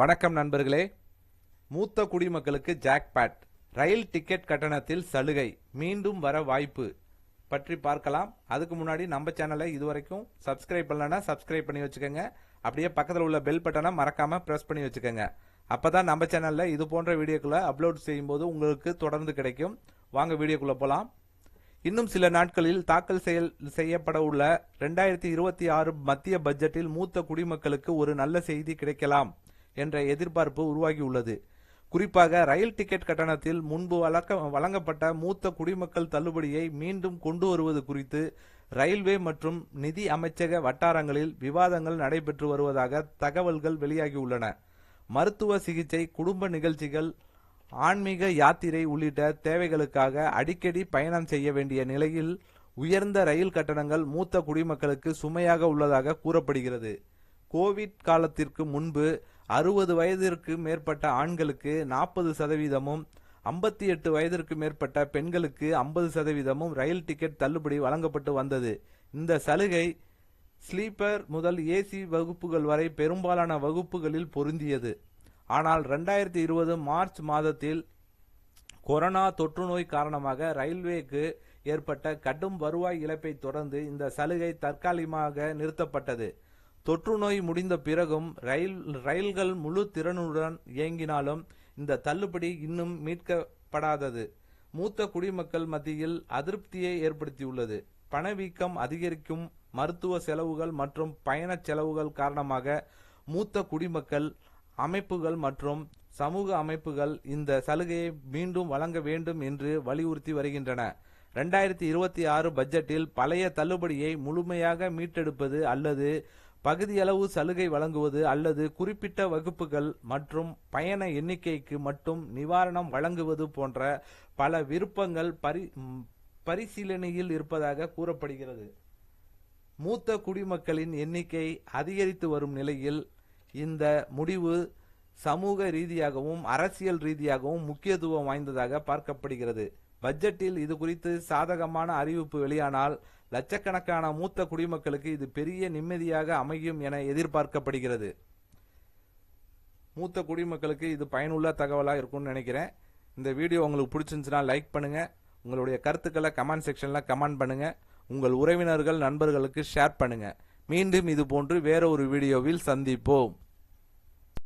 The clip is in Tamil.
வணக்கம் நண்பர்களே. மூத்த குடிமக்களுக்கு ஜாக்பேட் ரயில் டிக்கெட் கட்டணத்தில் சலுகை. மீண்டும் வர வாய்ப்பு. பற்றி பார்க்கலாம். அதுக்கு முன்னாடி நம்ம சேனலை இதுவரைக்கும் சப்ஸ்கிரைப் பண்ணலன்னா சப்ஸ்கிரைப் பண்ணி வச்சுக்கோங்க. அப்படியே பக்கத்தில் உள்ள பெல் பட்டனை மறக்காமல் ப்ரெஸ் பண்ணி வச்சுக்கோங்க. அப்போ தான் நம்ம சேனலில் இது போன்ற வீடியோக்களை அப்லோட் செய்யும்போது உங்களுக்கு தொடர்ந்து கிடைக்கும். வாங்க வீடியோக்குள்ளே போகலாம் இன்னும் சில நாட்களில் தாக்கல் செயல் செய்யப்பட உள்ள ரெண்டாயிரத்தி இருபத்தி ஆறு மத்திய பட்ஜெட்டில் மூத்த குடிமக்களுக்கு ஒரு நல்ல செய்தி கிடைக்கலாம். என்ற எதிர்பார்ப்பு உருவாகியுள்ளது. குறிப்பாக ரயில் டிக்கெட் கட்டணத்தில் முன்பு வழக்க வழங்கப்பட்ட மூத்த குடிமக்கள் தள்ளுபடியை மீண்டும் கொண்டு வருவது குறித்து ரயில்வே மற்றும் நிதி அமைச்சக வட்டாரங்களில் விவாதங்கள் நடைபெற்று வருவதாக தகவல்கள் வெளியாகியுள்ளன. மருத்துவ சிகிச்சை குடும்ப நிகழ்ச்சிகள் ஆன்மீக யாத்திரை உள்ளிட்ட தேவைகளுக்காக அடிக்கடி பயணம் செய்ய வேண்டிய நிலையில் உயர்ந்த ரயில் கட்டணங்கள் மூத்த குடிமக்களுக்கு சுமையாக உள்ளதாக கூறப்படுகிறது. கோவிட் காலத்திற்கு முன்பு அறுபது வயதிற்கு மேற்பட்ட ஆண்களுக்கு நாற்பது சதவீதமும் ஐம்பத்தி எட்டு வயதிற்கு மேற்பட்ட பெண்களுக்கு ஐம்பது சதவீதமும் ரயில் டிக்கெட் தள்ளுபடி வழங்கப்பட்டு வந்தது. இந்த சலுகை ஸ்லீப்பர் முதல் ஏசி வகுப்புகள் வரை பெரும்பாலான வகுப்புகளில் பொருந்தியது. ஆனால் ரெண்டாயிரத்தி இருபது மார்ச் மாதத்தில் கொரோனா தொற்று நோய் காரணமாக ரயில்வேக்கு ஏற்பட்ட கடும் வருவாய் இழப்பை தொடர்ந்து இந்த சலுகை தற்காலிகமாக நிறுத்தப்பட்டது. தொற்று நோய் முடிந்த பிறகும் ரயில் ரயில்கள் முழு திறனுடன் இயங்கினாலும் இந்த தள்ளுபடி இன்னும் மீட்கப்படாதது. மூத்த குடிமக்கள் மத்தியில் அதிருப்தியை ஏற்படுத்தியுள்ளது. பணவீக்கம் அதிகரிக்கும் மருத்துவ செலவுகள் மற்றும் பயணச் செலவுகள் காரணமாக மூத்த குடிமக்கள் அமைப்புகள் மற்றும் சமூக அமைப்புகள் இந்த சலுகையை மீண்டும் வழங்க வேண்டும் என்று வலியுறுத்தி வருகின்றன. ரெண்டாயிரத்தி இருபத்தி ஆறு பட்ஜெட்டில் பழைய தள்ளுபடியை முழுமையாக மீட்டெடுப்பது அல்லது பகுதியளவு சலுகை வழங்குவது அல்லது குறிப்பிட்ட வகுப்புகள் மற்றும் பயண எண்ணிக்கைக்கு மட்டும் நிவாரணம் வழங்குவது போன்ற பல விருப்பங்கள் பரி பரிசீலனையில் இருப்பதாக கூறப்படுகிறது. மூத்த குடிமக்களின் எண்ணிக்கை அதிகரித்து வரும் நிலையில் இந்த முடிவு சமூக ரீதியாகவும் அரசியல் ரீதியாகவும் முக்கியத்துவம் வாய்ந்ததாக பார்க்கப்படுகிறது. பட்ஜெட்டில் இது குறித்து சாதகமான அறிவிப்பு வெளியானால் லட்சக்கணக்கான மூத்த குடிமக்களுக்கு இது பெரிய நிம்மதியாக அமையும் என எதிர்பார்க்கப்படுகிறது. மூத்த குடிமக்களுக்கு இது பயனுள்ள தகவலாக இருக்கும்னு நினைக்கிறேன். இந்த வீடியோ உங்களுக்கு பிடிச்சிருந்துச்சுன்னா லைக் பண்ணுங்க. உங்களுடைய கருத்துக்களை கமெண்ட் செக்ஷன்ல கமெண்ட் பண்ணுங்க. உங்கள் உறவினர்கள் நண்பர்களுக்கு ஷேர் பண்ணுங்க. மீண்டும் இது போன்று வேற ஒரு வீடியோவில் சந்திப்போம்.